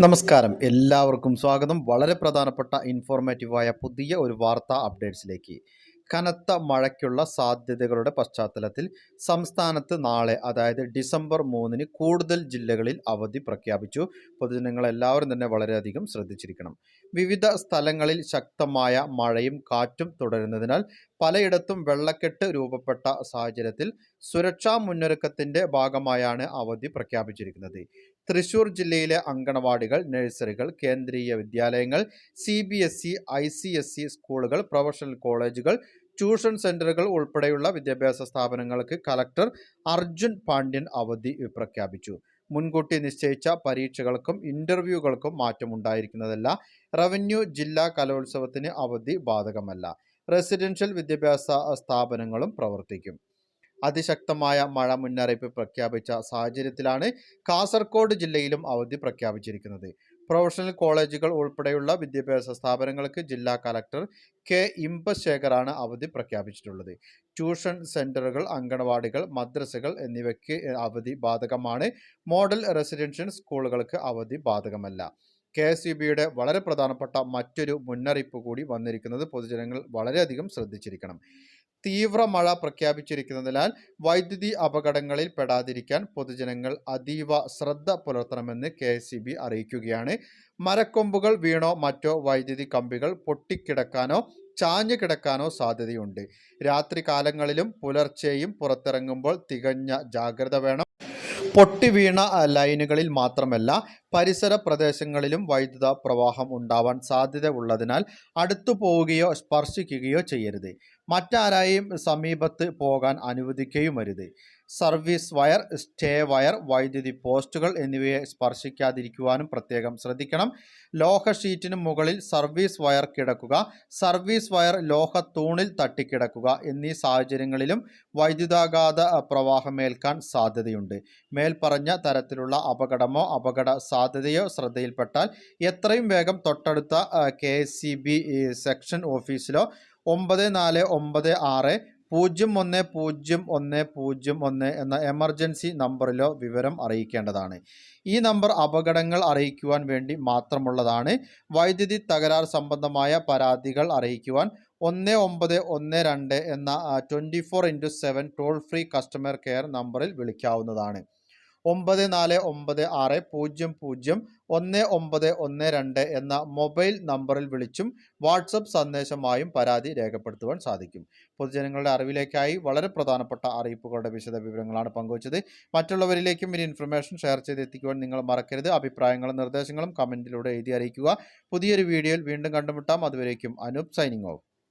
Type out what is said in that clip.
നമസ്കാരം. എല്ലാവർക്കും സ്വാഗതം. വളരെ പ്രധാനപ്പെട്ട ഇൻഫോർമേറ്റീവായ പുതിയ ഒരു വാർത്താ അപ്ഡേറ്റ്സിലേക്ക് കനത്ത മഴയ്ക്കുള്ള സാധ്യതകളുടെ പശ്ചാത്തലത്തിൽ സംസ്ഥാനത്ത് നാളെ അതായത് ഡിസംബർ മൂന്നിന് കൂടുതൽ ജില്ലകളിൽ അവധി പ്രഖ്യാപിച്ചു. പൊതുജനങ്ങൾ എല്ലാവരും തന്നെ വളരെയധികം ശ്രദ്ധിച്ചിരിക്കണം. വിവിധ സ്ഥലങ്ങളിൽ ശക്തമായ മഴയും കാറ്റും തുടരുന്നതിനാൽ പലയിടത്തും വെള്ളക്കെട്ട് രൂപപ്പെട്ട സാഹചര്യത്തിൽ സുരക്ഷാ മുന്നൊരുക്കത്തിന്റെ ഭാഗമായാണ് അവധി പ്രഖ്യാപിച്ചിരിക്കുന്നത്. തൃശൂർ ജില്ലയിലെ അങ്കണവാടികൾ നഴ്സറികൾ കേന്ദ്രീയ വിദ്യാലയങ്ങൾ C B S E I C S E സ്കൂളുകൾ പ്രൊഫഷണൽ കോളേജുകൾ ട്യൂഷൻ സെന്ററുകൾ ഉൾപ്പെടെയുള്ള വിദ്യാഭ്യാസ സ്ഥാപനങ്ങൾക്ക് കലക്ടർ അർജുൻ പാണ്ഡ്യൻ അവധി പ്രഖ്യാപിച്ചു. മുൻകൂട്ടി നിശ്ചയിച്ച പരീക്ഷകൾക്കും ഇന്റർവ്യൂകൾക്കും മാറ്റമുണ്ടായിരിക്കുന്നതല്ല റവന്യൂ ജില്ലാ കലോത്സവത്തിന് അവധി ബാധകമല്ല. റെസിഡൻഷ്യൽ വിദ്യാഭ്യാസ സ്ഥാപനങ്ങളും പ്രവർത്തിക്കും. അതിശക്തമായ മഴ മുന്നറിയിപ്പ് പ്രഖ്യാപിച്ച സാഹചര്യത്തിലാണ് കാസർഗോഡ് ജില്ലയിലും അവധി പ്രഖ്യാപിച്ചിരിക്കുന്നത്. പ്രൊഫഷണൽ കോളേജുകൾ ഉൾപ്പെടെയുള്ള വിദ്യാഭ്യാസ സ്ഥാപനങ്ങൾക്ക് ജില്ലാ കലക്ടർ കെ. ഇമ്പശേഖറാണ് അവധി പ്രഖ്യാപിച്ചിട്ടുള്ളത്. ട്യൂഷൻ സെന്ററുകൾ അങ്കണവാടികൾ മദ്രസകൾ എന്നിവയ്ക്ക് അവധി ബാധകമാണ്. മോഡൽ റെസിഡൻഷ്യൽ സ്കൂളുകൾക്ക് അവധി ബാധകമല്ല. കെ എസ് ഇ ബിയുടെ വളരെ പ്രധാനപ്പെട്ട മറ്റൊരു മുന്നറിയിപ്പ് കൂടി വന്നിരിക്കുന്നത് പൊതുജനങ്ങൾ വളരെയധികം ശ്രദ്ധിച്ചിരിക്കണം. തീവ്ര മഴ പ്രഖ്യാപിച്ചിരിക്കുന്നതിനാൽ വൈദ്യുതി അപകടങ്ങളിൽ പെടാതിരിക്കാൻ പൊതുജനങ്ങൾ അതീവ ശ്രദ്ധ പുലർത്തണമെന്ന് കെ അറിയിക്കുകയാണ്. മരക്കൊമ്പുകൾ വീണോ മറ്റോ വൈദ്യുതി കമ്പികൾ പൊട്ടിക്കിടക്കാനോ ചാഞ്ഞു കിടക്കാനോ സാധ്യതയുണ്ട്. രാത്രി കാലങ്ങളിലും പുലർച്ചെയും പുറത്തിറങ്ങുമ്പോൾ തികഞ്ഞ ജാഗ്രത വേണം. പൊട്ടി വീണ ലൈനുകളിൽ മാത്രമല്ല പരിസര പ്രദേശങ്ങളിലും വൈദ്യുത പ്രവാഹം ഉണ്ടാവാൻ സാധ്യത ഉള്ളതിനാൽ അടുത്തു പോവുകയോ സ്പർശിക്കുകയോ ചെയ്യരുത്. മറ്റാരായും സമീപത്ത് പോകാൻ അനുവദിക്കുകയും അരുത് സർവീസ് വയർ സ്റ്റേ വയർ വൈദ്യുതി പോസ്റ്റുകൾ എന്നിവയെ സ്പർശിക്കാതിരിക്കുവാനും പ്രത്യേകം ശ്രദ്ധിക്കണം. ലോഹ ഷീറ്റിന് മുകളിൽ സർവീസ് വയർ കിടക്കുക സർവീസ് വയർ ലോഹ തൂണിൽ തട്ടിക്കിടക്കുക എന്നീ സാഹചര്യങ്ങളിലും വൈദ്യുതാഘാത പ്രവാഹമേൽക്കാൻ സാധ്യതയുണ്ട്. മേൽപ്പറഞ്ഞ തരത്തിലുള്ള അപകടമോ അപകട സാധ്യതയോ ശ്രദ്ധയിൽപ്പെട്ടാൽ എത്രയും വേഗം തൊട്ടടുത്ത കെ സെക്ഷൻ ഓഫീസിലോ ഒമ്പത് നാല് ഒമ്പത് ആറ് പൂജ്യം ഒന്ന് പൂജ്യം ഒന്ന് പൂജ്യം ഒന്ന് എന്ന എമർജൻസി നമ്പറിലോ വിവരം അറിയിക്കേണ്ടതാണ്. ഈ നമ്പർ അപകടങ്ങൾ അറിയിക്കുവാൻ വേണ്ടി മാത്രമുള്ളതാണ്. വൈദ്യുതി തകരാർ സംബന്ധമായ പരാതികൾ അറിയിക്കുവാൻ ഒന്ന് ഒമ്പത് ഒന്ന് രണ്ട് എന്ന twenty four into seven toll free customer care നമ്പറിൽ വിളിക്കാവുന്നതാണ്. ഒമ്പത് നാല് ഒമ്പത് ആറ് പൂജ്യം പൂജ്യം ഒന്ന് ഒമ്പത് ഒന്ന് രണ്ട് എന്ന മൊബൈൽ നമ്പറിൽ വിളിച്ചും വാട്സപ്പ് സന്ദേശമായും പരാതി രേഖപ്പെടുത്തുവാൻ സാധിക്കും. പൊതുജനങ്ങളുടെ അറിവിലേക്കായി വളരെ പ്രധാനപ്പെട്ട അറിയിപ്പുകളുടെ വിശദ വിവരങ്ങളാണ് പങ്കുവച്ചത്. മറ്റുള്ളവരിലേക്കും ഈ ഇൻഫർമേഷൻ ഷെയർ ചെയ്തെത്തിക്കുവാൻ നിങ്ങൾ മറക്കരുത്. അഭിപ്രായങ്ങളും നിർദ്ദേശങ്ങളും കമന്റിലൂടെ എഴുതി അറിയിക്കുക. പുതിയൊരു വീഡിയോയിൽ വീണ്ടും കണ്ടുമുട്ടാം. അതുവരേക്കും അനൂപ് സൈനിങ് ഓഫ്.